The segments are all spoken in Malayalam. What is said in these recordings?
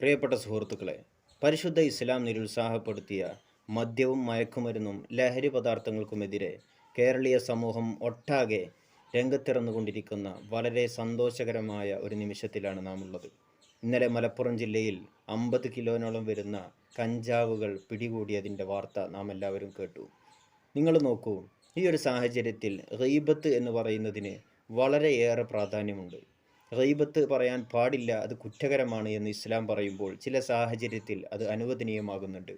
പ്രിയപ്പെട്ട സുഹൃത്തുക്കളെ പരിശുദ്ധ ഇസ്ലാം നിരുത്സാഹപ്പെടുത്തിയ മദ്യവും മയക്കുമരുന്നും ലഹരി പദാർത്ഥങ്ങൾക്കുമെതിരെ കേരളീയ സമൂഹം ഒട്ടാകെ രംഗത്തിറന്നുകൊണ്ടിരിക്കുന്ന വളരെ സന്തോഷകരമായ ഒരു നിമിഷത്തിലാണ് നാം ഉള്ളത് ഇന്നലെ മലപ്പുറം ജില്ലയിൽ അമ്പത് കിലോനോളം വരുന്ന കഞ്ചാവുകൾ പിടികൂടിയതിന്റെ വാർത്ത നാം എല്ലാവരും കേട്ടു. നിങ്ങൾ നോക്കൂ ഈ ഒരു സാഹചര്യത്തിൽ റീബത്ത് എന്ന് പറയുന്നതിന് വളരെയേറെ പ്രാധാന്യമുണ്ട്. റീബത്ത് പറയാൻ പാടില്ല അത് കുറ്റകരമാണ് എന്ന് ഇസ്ലാം പറയുമ്പോൾ ചില സാഹചര്യത്തിൽ അത് അനുവദനീയമാകുന്നുണ്ട്.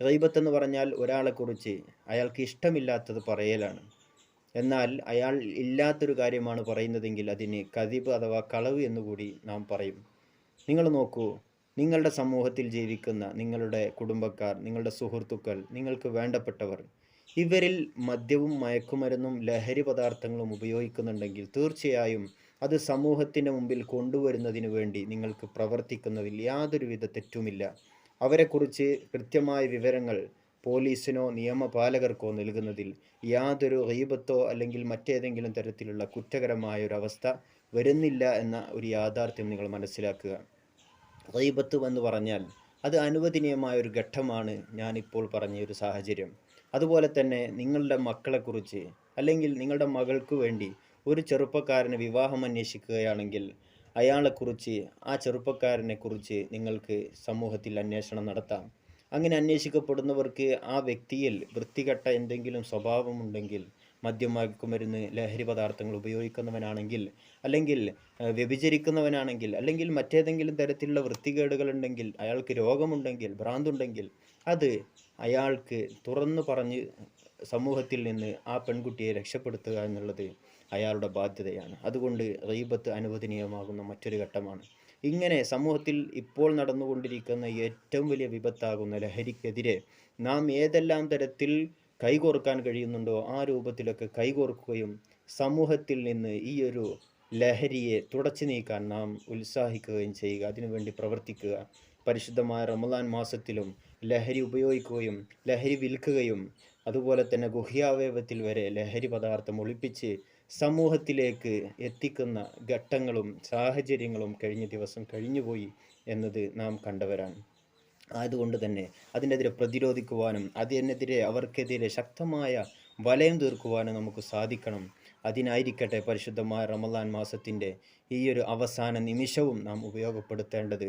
റീബത്ത് എന്ന് പറഞ്ഞാൽ ഒരാളെക്കുറിച്ച് അയാൾക്ക് ഇഷ്ടമില്ലാത്തത് പറയലാണ്. എന്നാൽ അയാൾ ഇല്ലാത്തൊരു കാര്യമാണ് പറയുന്നതെങ്കിൽ അതിന് കതിബ് അഥവാ കളവ് എന്നുകൂടി നാം പറയും. നിങ്ങൾ നോക്കൂ നിങ്ങളുടെ സമൂഹത്തിൽ ജീവിക്കുന്ന നിങ്ങളുടെ കുടുംബക്കാർ നിങ്ങളുടെ സുഹൃത്തുക്കൾ നിങ്ങൾക്ക് വേണ്ടപ്പെട്ടവർ ഇവരിൽ മദ്യവും മയക്കുമരുന്നും ലഹരി പദാർത്ഥങ്ങളും ഉപയോഗിക്കുന്നുണ്ടെങ്കിൽ തീർച്ചയായും അത് സമൂഹത്തിന്റെ മുമ്പിൽ കൊണ്ടുവരുന്നതിന് വേണ്ടി നിങ്ങൾക്ക് പ്രവർത്തിക്കുന്നതിൽ യാതൊരുവിധ തെറ്റുമില്ല. അവരെക്കുറിച്ച് കൃത്യമായ വിവരങ്ങൾ പോലീസിനോ നിയമപാലകർക്കോ നൽകുന്നതിൽ യാതൊരു റീബത്തോ അല്ലെങ്കിൽ മറ്റേതെങ്കിലും തരത്തിലുള്ള കുറ്റകരമായ ഒരു അവസ്ഥ വരുന്നില്ല എന്ന ഒരു യാഥാർത്ഥ്യം നിങ്ങൾ മനസ്സിലാക്കുക. റീബത്ത് എന്ന് പറഞ്ഞാൽ അത് അനുവദനീയമായ ഒരു ഘട്ടമാണ് ഞാനിപ്പോൾ പറഞ്ഞ ഒരു സാഹചര്യം. അതുപോലെ തന്നെ നിങ്ങളുടെ മക്കളെക്കുറിച്ച് അല്ലെങ്കിൽ നിങ്ങളുടെ മകൾക്ക് വേണ്ടി ഒരു ചെറുപ്പക്കാരന് വിവാഹം അന്വേഷിക്കുകയാണെങ്കിൽ അയാളെക്കുറിച്ച് ആ ചെറുപ്പക്കാരനെ കുറിച്ച് നിങ്ങൾക്ക് സമൂഹത്തിൽ അന്വേഷണം നടത്താം. അങ്ങനെ അന്വേഷിക്കപ്പെടുന്നവർക്ക് ആ വ്യക്തിയിൽ വൃത്തികെട്ട എന്തെങ്കിലും സ്വഭാവമുണ്ടെങ്കിൽ മദ്യമയക്കുമരുന്ന് ലഹരി പദാർത്ഥങ്ങൾ ഉപയോഗിക്കുന്നവനാണെങ്കിൽ അല്ലെങ്കിൽ വ്യഭിചരിക്കുന്നവനാണെങ്കിൽ അല്ലെങ്കിൽ മറ്റേതെങ്കിലും തരത്തിലുള്ള വൃത്തികേടുകളുണ്ടെങ്കിൽ അയാൾക്ക് രോഗമുണ്ടെങ്കിൽ ഭ്രാന്തുണ്ടെങ്കിൽ അത് അയാൾക്ക് തുറന്നു പറഞ്ഞ് സമൂഹത്തിൽ നിന്ന് ആ പെൺകുട്ടിയെ രക്ഷപ്പെടുത്തുക എന്നുള്ളത് അയാളുടെ ബാധ്യതയാണ്. അതുകൊണ്ട് റീബത്ത് അനുവദനീയമാകുന്ന മറ്റൊരു ഘട്ടമാണ്. ഇങ്ങനെ സമൂഹത്തിൽ ഇപ്പോൾ നടന്നുകൊണ്ടിരിക്കുന്ന ഏറ്റവും വലിയ വിപത്താകുന്ന ലഹരിക്കെതിരെ നാം ഏതെല്ലാം തരത്തിൽ കൈകോർക്കാൻ കഴിയുന്നുണ്ടോ? ആ രൂപത്തിലൊക്കെ കൈകോർക്കുകയും സമൂഹത്തിൽ നിന്ന് ഈ ഒരു ലഹരിയെ തുടച്ചു നീക്കാൻ നാം ഉത്സാഹിക്കുകയും ചെയ്യുക. അതിനുവേണ്ടി പ്രവർത്തിക്കുക. പരിശുദ്ധമായ റമദാൻ മാസത്തിലും ലഹരി ഉപയോഗിക്കുകയും ലഹരി വിൽക്കുകയും അതുപോലെ തന്നെ ഗുഹ്യാവയവത്തിൽ വരെ ലഹരി പദാർത്ഥം ഒളിപ്പിച്ച് സമൂഹത്തിലേക്ക് എത്തിക്കുന്ന ഘട്ടങ്ങളും സാഹചര്യങ്ങളും കഴിഞ്ഞ ദിവസം കഴിഞ്ഞുപോയി എന്നത് നാം കണ്ടവരാണ്. ആയതുകൊണ്ട് തന്നെ അതിനെതിരെ പ്രതിരോധിക്കുവാനും അതിനെതിരെ അവർക്കെതിരെ ശക്തമായ വലയം തീർക്കുവാനും നമുക്ക് സാധിക്കണം. അതിനായിരിക്കട്ടെ പരിശുദ്ധമായ റമദാൻ മാസത്തിന്റെ ഈ ഒരു അവസാന നിമിഷവും നാം ഉപയോഗപ്പെടുത്തേണ്ടത്.